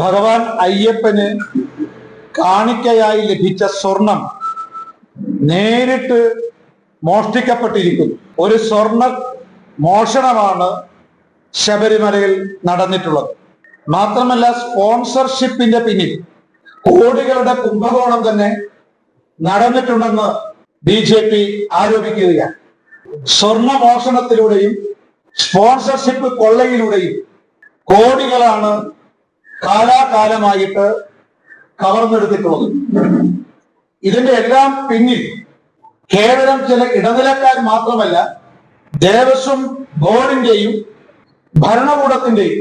ഭഗവാൻ അയ്യപ്പന് കാണിക്കയായി ലഭിച്ച സ്വർണം നേരിട്ട് മോഷ്ടിക്കപ്പെട്ടിരിക്കുന്നു. ഒരു സ്വർണ മോഷണമാണ് ശബരിമലയിൽ നടന്നിട്ടുള്ളത്. മാത്രമല്ല സ്പോൺസർഷിപ്പിന്റെ പിന്നിൽ കോടികളുടെ കുംഭകോണം തന്നെ നടന്നിട്ടുണ്ടെന്ന് ബി ജെ പി ആരോപിക്കുകയാണ്. സ്വർണ മോഷണത്തിലൂടെയും സ്പോൺസർഷിപ്പ് കൊള്ളയിലൂടെയും കോടികളാണ് കാലാകാലമായിട്ട് കവർന്നെടുത്തിട്ടുള്ളത്. ഇതിന്റെ എല്ലാം പിന്നിൽ കേവലം ചില ഇടനിലക്കാർ മാത്രമല്ല ദേവസ്വം ബോർഡിന്റെയും ഭരണകൂടത്തിന്റെയും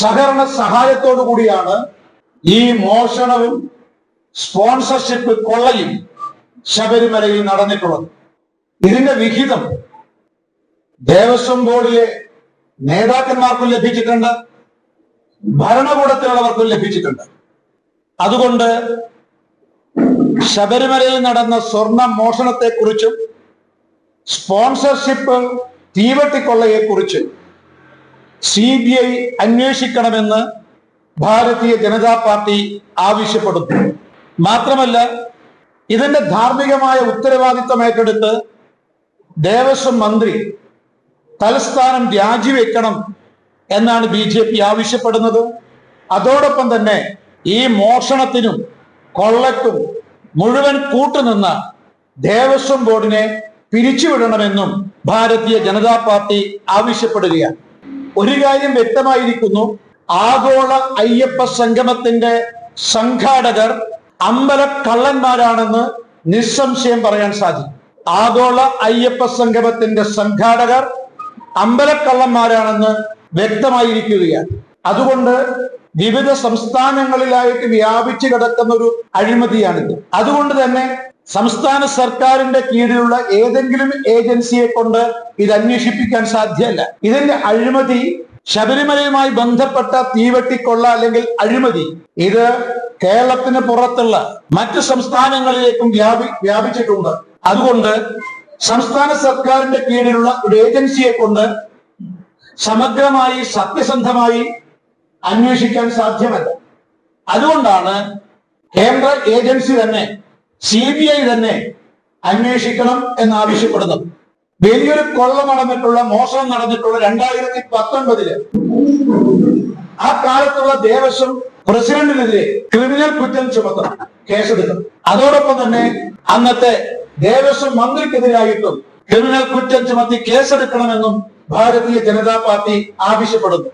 സഹകരണ സഹായത്തോടു കൂടിയാണ് ഈ മോഷണവും സ്പോൺസർഷിപ്പ് കൊള്ളയും ശബരിമലയിൽ നടന്നിട്ടുള്ളത്. ഇതിന്റെ വിഹിതം ദേവസ്വം ബോർഡിലെ നേതാക്കന്മാർക്കും ലഭിച്ചിട്ടുണ്ട്. ഭരണകൂടത്തിലുള്ളവർക്കും ലഭിച്ചിട്ടുണ്ട്. അതുകൊണ്ട് ശബരിമലയിൽ നടന്ന സ്വർണ മോഷണത്തെക്കുറിച്ചും സ്പോൺസർഷിപ്പ് തീവട്ടിക്കൊള്ളയെക്കുറിച്ചും സി ബി ഐ അന്വേഷിക്കണമെന്ന് ഭാരതീയ ജനതാ പാർട്ടി ആവശ്യപ്പെടുന്നു. മാത്രമല്ല ഇതിന്റെ ധാർമ്മികമായ ഉത്തരവാദിത്തം ഏറ്റെടുത്ത് ദേവസ്വം മന്ത്രി തലസ്ഥാനം രാജിവെക്കണം എന്നാണ് ബി ജെ പി ആവശ്യപ്പെടുന്നത്. അതോടൊപ്പം തന്നെ ഈ മോഷണത്തിനും കൊള്ളക്കും മുഴുവൻ കൂട്ടുനിന്ന ദേവസ്വം ബോർഡിനെ പിരിച്ചുവിടണമെന്നും ഭാരതീയ ജനതാ പാർട്ടി ആവശ്യപ്പെടുകയാണ്. ഒരു കാര്യം വ്യക്തമായിരിക്കുന്നു. ആഗോള അയ്യപ്പ സംഗമത്തിന്റെ സംഘാടകർ അമ്പല കള്ളന്മാരാണെന്ന് നിസ്സംശയം പറയാൻ സാധിക്കും. ആഗോള അയ്യപ്പ സംഗമത്തിന്റെ സംഘാടകർ അമ്പലക്കള്ളന്മാരാണെന്ന് വ്യക്തമായിരിക്കുകയാണ്. അതുകൊണ്ട് വിവിധ സംസ്ഥാനങ്ങളിലായിട്ട് വ്യാപിച്ചു കിടക്കുന്ന ഒരു അഴിമതിയാണിത്. അതുകൊണ്ട് തന്നെ സംസ്ഥാന സർക്കാരിന്റെ കീഴിലുള്ള ഏതെങ്കിലും ഏജൻസിയെ കൊണ്ട് ഇത് അന്വേഷിപ്പിക്കാൻ സാധ്യമല്ല. ഇതിന്റെ അഴിമതി ശബരിമലയുമായി ബന്ധപ്പെട്ട തീവെട്ടിക്കൊള്ള അല്ലെങ്കിൽ അഴിമതി ഇത് കേരളത്തിന് പുറത്തുള്ള മറ്റ് സംസ്ഥാനങ്ങളിലേക്കും വ്യാപി വ്യാപിച്ചിട്ടുണ്ട്. അതുകൊണ്ട് സംസ്ഥാന സർക്കാരിന്റെ കീഴിലുള്ള ഒരു ഏജൻസിയെ കൊണ്ട് സമഗ്രമായി സത്യസന്ധമായി അന്വേഷിക്കാൻ സാധ്യമല്ല. അതുകൊണ്ടാണ് കേന്ദ്ര ഏജൻസി തന്നെ സി ബി ഐ തന്നെ അന്വേഷിക്കണം എന്നാവശ്യപ്പെടുന്നത്. വലിയൊരു കൊള്ള നടന്നിട്ടുള്ള മോഷണം നടന്നിട്ടുള്ള രണ്ടായിരത്തി പത്തൊൻപതിൽ ആ കാലത്തുള്ള ദേവസ്വം പ്രസിഡന്റിനെതിരെ ക്രിമിനൽ കുറ്റം ചുമത്തണം കേസെടുക്കണം. അതോടൊപ്പം തന്നെ അന്നത്തെ ദേവസ്വം മന്ത്രിക്കെതിരായിട്ടും ക്രിമിനൽ കുറ്റം ചുമത്തി കേസെടുക്കണമെന്നും ഭാരതീയ ജനതാ പാർട്ടി ആവശ്യപ്പെടുന്നു.